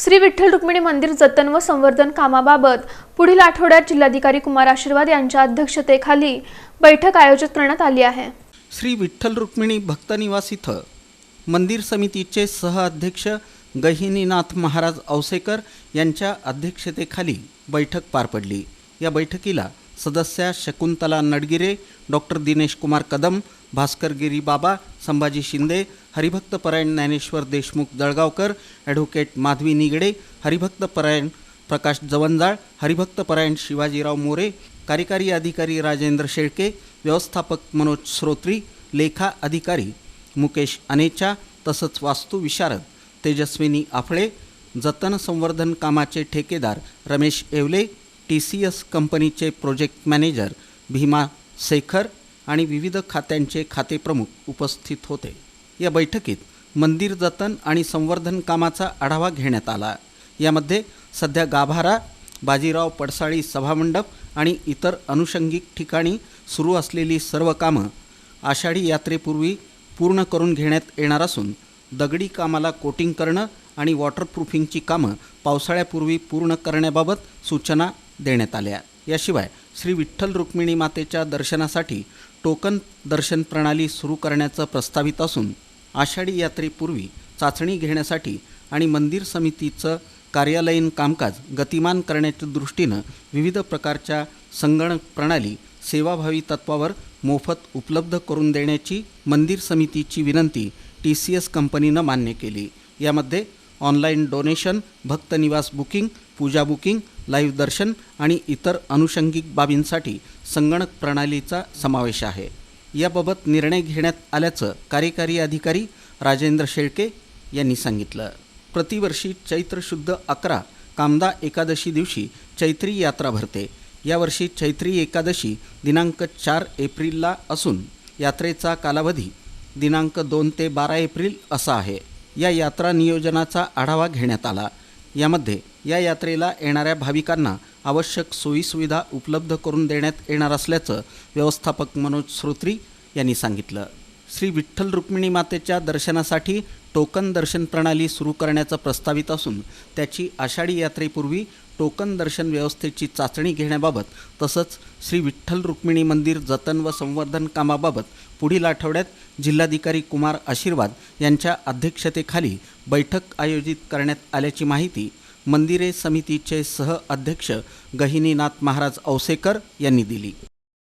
श्री विठ्ठल रुक्मिणी मंदिर जतन व संवर्धन कामाबाबत पुढील आठवड्यात जिल्हाधिकारी कुमार आशीर्वाद यांच्या अध्यक्षतेखाली बैठक आयोजित करण्यात आली आहे. श्री विठ्ठल रुक्मिणी भक्तनिवास इथं मंदिर समितीचे सहअध्यक्ष गहिनीनाथ महाराज औसेकर यांच्या अध्यक्षतेखाली बैठक पार पडली. या बैठकीला सदस्या शकुंतला नडगिरे डॉक्टर दिनेश कुमार कदम भास्कर गिरी बाबा संभाजी शिंदे हरिभक्त परायण ज्ञानेश्वर देशमुख दळगावकर ॲडव्होकेट माधवी निगडे हरिभक्तपरायण प्रकाश जवंजाळ हरिभक्त परायण शिवाजीराव मोरे कार्यकारी अधिकारी राजेंद्र शेळके व्यवस्थापक मनोज श्रोत्री लेखा अधिकारी मुकेश अनेचा तसंच वास्तुविशारद तेजस्विनी आफळे जतन संवर्धन कामाचे ठेकेदार Ramesh Yevale T C S कंपनीचे प्रोजेक्ट मॅनेजर भीमा शेखर आणि विविध खात्यांचे खातेप्रमुख उपस्थित होते. या बैठकीत मंदिर जतन आणि संवर्धन कामाचा आढावा घेण्यात आला. यामध्ये सध्या गाभारा बाजीराव पडसाळी सभामंडप आणि इतर अनुषंगिक ठिकाणी सुरू असलेली सर्व कामं आषाढी यात्रेपूर्वी पूर्ण करून घेण्यात येणार असून दगडी कामाला कोटिंग करणं आणि वॉटरप्रूफिंगची कामं पावसाळ्यापूर्वी पूर्ण करण्याबाबत सूचना देण्यात आल्या. याशिवाय श्री विठ्ठल रुक्मिणी मातेच्या दर्शनासाठी टोकन दर्शन प्रणाली सुरू करण्याचं प्रस्तावित असून आषाढी यात्रेपूर्वी चाचणी घेण्यासाठी आणि मंदिर समितीचं कार्यालयीन कामकाज गतिमान करण्याच्या दृष्टीनं विविध प्रकारच्या संगणक प्रणाली सेवाभावी तत्वावर मोफत उपलब्ध करून देण्याची मंदिर समितीची विनंती टी सी एस कंपनीनं मान्य केली. यामध्ये ऑनलाईन डोनेशन भक्त निवास booking puja booking live darshan आणि इतर अनुषंगिक बाबींसाठी संगणक प्रणालीचा समावेश आहे. याबाबत निर्णय घेण्यात आल्याचं कार्यकारी अधिकारी राजेंद्र शेळके यांनी सांगितलं. प्रतिवर्षी चैत्र शुद्ध अकरा कामदा एकादशी दिवशी चैत्री यात्रा भरते. यावर्षी चैत्री एकादशी दिनांक चार एप्रिलला असून यात्रेचा कालावधी दिनांक दोन ते बारा एप्रिल असा आहे. या यात्रा नियोजनाचा आढावा घेण्यात आला. यामध्ये या यात्रेला येणाऱ्या भाविकांना आवश्यक सोयीसुविधा उपलब्ध करून देण्यात येणार असल्याचं व्यवस्थापक मनोज श्रोत्री यांनी सांगितलं. श्री विठ्ठल रुक्मिणी मातेच्या दर्शनासाठी टोकन दर्शन प्रणाली सुरू करण्याचं प्रस्तावित असून त्याची आषाढी यात्रेपूर्वी टोकन दर्शन व्यवस्थेची चाचणी घेण्याबाबत तसंच श्री विठ्ठल रुक्मिणी मंदिर जतन व संवर्धन कामाबाबत पुढील आठवड्यात जिल्हाधिकारी कुमार आशीर्वाद यांच्या अध्यक्षतेखाली बैठक आयोजित करण्यात आल्याची माहिती मंदिरे समितीचे सह अध्यक्ष गहिनीनाथ महाराज औसेकर यांनी दिली.